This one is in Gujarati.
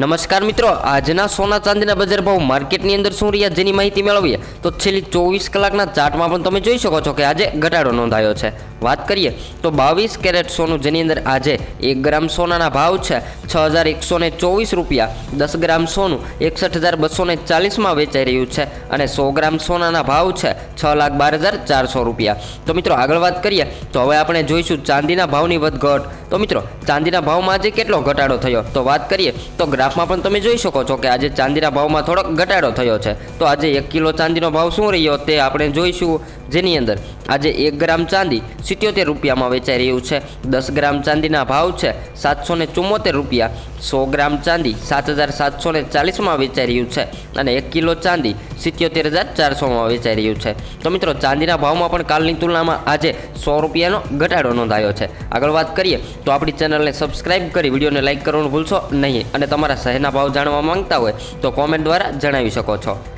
નમસ્કાર મિત્રો, આજના સોના ચાંદીના બજાર ભાવ માર્કેટની અંદર શું રહ્યા જેની માહિતી મેળવીએ, તો છેલ્લી ચોવીસ કલાકના ચાર્ટમાં પણ તમે જોઈ શકો છો કે આજે ઘટાડો નોંધાયો છે. વાત કરીએ, તો બાવીસ કેરેટ સોનું, જેની અંદર આજે એક ગ્રામ સોનાના ભાવ છે છ હજાર એકસો ને ચોવીસ રૂપિયા. દસ ગ્રામ સોનું એકસઠ હજાર બસો ને ચાલીસમાં વેચાઈ રહ્યું છે અને સો ગ્રામ સોનાના ભાવ છે છ લાખ બાર હજાર ચારસો રૂપિયા. તો મિત્રો, આગળ વાત કરીએ, તો હવે આપણે જોઈશું ચાંદીના ભાવની વધઘટ. તો મિત્રો, ચાંદીના ભાવમાં આજે કેટલો ઘટાડો થયો? તો વાત કરીએ, તો ગ્રાફમાં પણ તમે જોઈ શકો છો કે આજે ચાંદીના ભાવમાં થોડોક ઘટાડો થયો છે. તો આજે એક કિલો ચાંદીનો ભાવ શું રહ્યો તે આપણે જોઈશું. જેની અંદર આજે એક ગ્રામ ચાંદી સિત્યોતેર રૂપિયામાં વેચાઈ રહ્યું છે. દસ ગ્રામ ચાંદીના ભાવ છે સાતસો ને ચુમ્મોતેર રૂપિયા સો ગ્રામ ચાંદી સાત હજાર સાતસો ને ચાલીસમાં વેચાઈ રહ્યું છે અને એક કિલો ચાંદી સિત્યોતેર હજાર ચારસોમાં વેચાઈ રહ્યું છે. તો મિત્રો, ચાંદીના ભાવમાં પણ કાલની તુલનામાં આજે સો રૂપિયાનો ઘટાડો નોંધાયો છે. આગળ વાત કરીએ તો આપણી ચેનલને સબસ્ક્રાઇબ કરી વિડીયોને લાઇક કરવાનું ભૂલશો નહીં અને તમારા શહેરના ભાવ જાણવા માંગતા હોય તો કોમેન્ટ દ્વારા જણાવી શકો છો.